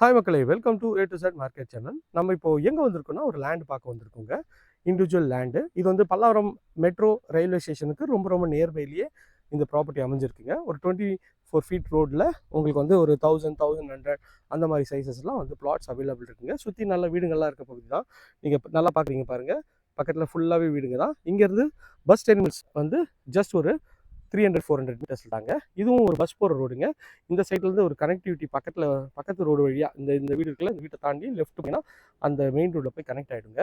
Hi மக்களே welcome to A to Z market channel நம்ம இப்போ எங்கே வந்திருக்கோம்னா ஒரு லேண்ட் பார்க்க வந்திருக்கோங்க. இண்டிவிஜுவல் லேண்டு இது வந்து பல்லாவரம் மெட்ரோ ரயில்வே ஸ்டேஷனுக்கு ரொம்ப ரொம்ப நியர்பைலேயே இந்த ப்ராப்பர்ட்டி அமைஞ்சிருக்குங்க. ஒரு டுவெண்ட்டி ஃபோர் ஃபீட் ரோட்டில் உங்களுக்கு வந்து ஒரு தௌசண்ட் தௌசண்ட் ஹண்ட்ரட் அந்த மாதிரி சைஸஸ்லாம் வந்து பிளாட்ஸ் அவைலபிள் இருக்குங்க. சுற்றி நல்ல வீடுங்கள்லாம் இருக்க பகுதி தான். நீங்கள் நல்லா பார்க்குறீங்க பாருங்கள் பக்கத்தில் ஃபுல்லாகவே வீடுங்க தான். இங்கேருந்து பஸ் டெர்மினல்ஸ் வந்து ஜஸ்ட் ஒரு three hundred four hundred metres தாங்க. இதுவும் ஒரு பஸ் போகிற ரோடுங்க இந்த சைட்லேருந்து ஒரு கனெக்டிவிட்டி பக்கத்தில் பக்கத்து ரோடு வழியாக இந்த இந்த வீடு இருக்குல்ல இந்த வீட்டை தாண்டி லெஃப்ட் போனால் அந்த மெயின் ரோடில் போய் கனெக்ட் ஆகிடுங்க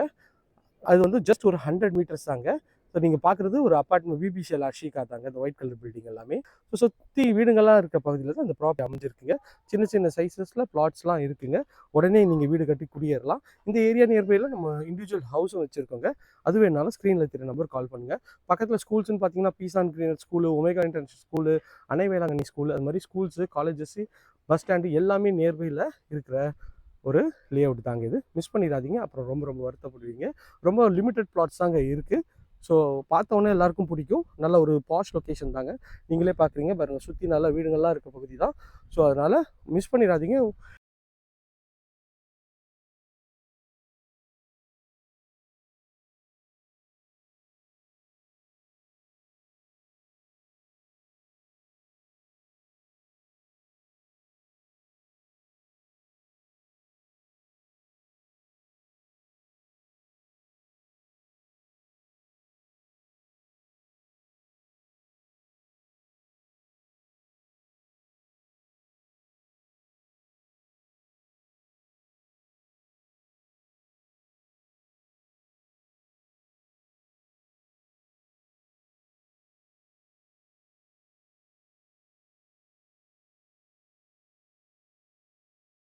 அது வந்து ஜஸ்ட் ஒரு ஹண்ட்ரட் மீட்டர்ஸ் தாங்க. ஸோ நீங்கள் பார்க்குறது ஒரு அப்பார்ட்மெண்ட் பிபிசிஎல் அஷிகா தாங்க இந்த ஒயிட் கலர் பில்டிங் எல்லாமே. ஸோ சுற்றி வீடுங்கள்லாம் இருக்க பகுதியில் தான் இந்த ப்ராப்பர்ட்டி அமைஞ்சிருக்குங்க. சின்ன சின்ன சைஸஸில் பிளாட்ஸ்லாம் இருக்குங்க. உடனே நீங்கள் வீடு கட்டி குடியேறலாம். இந்த ஏரியா நியர்பையில் நம்ம இண்டிவிஜுவல் ஹவுஸும் வச்சுருக்கோங்க. அது வேணாலும் ஸ்க்ரீனில் தெரிய நம்பர் கால் பண்ணுங்கள் பக்கத்தில் ஸ்கூல்ஸ்னு பார்த்தீங்கன்னா பீசான் greener school Omega international school அணை வேளாங்கண்ணி ஸ்கூல் அது மாதிரி ஸ்கூல்ஸு காலேஜஸ்ஸு பஸ் ஸ்டாண்டு எல்லாமே நியர்பையில் இருக்கிற ஒரு லே அவுட் தாங்க இது. மிஸ் பண்ணிடாதீங்க. அப்புறம் ரொம்ப ரொம்ப வருத்தப்படுவீங்க. ரொம்ப லிமிட்டட் பிளாட்ஸ் தாங்க இருக்குது ஸோ பார்த்தோன்னே எல்லாருக்கும் பிடிக்கும். நல்ல ஒரு பாஷ் லொக்கேஷன் தாங்க. நீங்களே பார்க்குறீங்க. பாருங்கள் சுற்றி நல்ல வீடுங்கள்லாம் இருக்க பகுதி தான். ஸோ அதனால் மிஸ் பண்ணிடாதீங்க.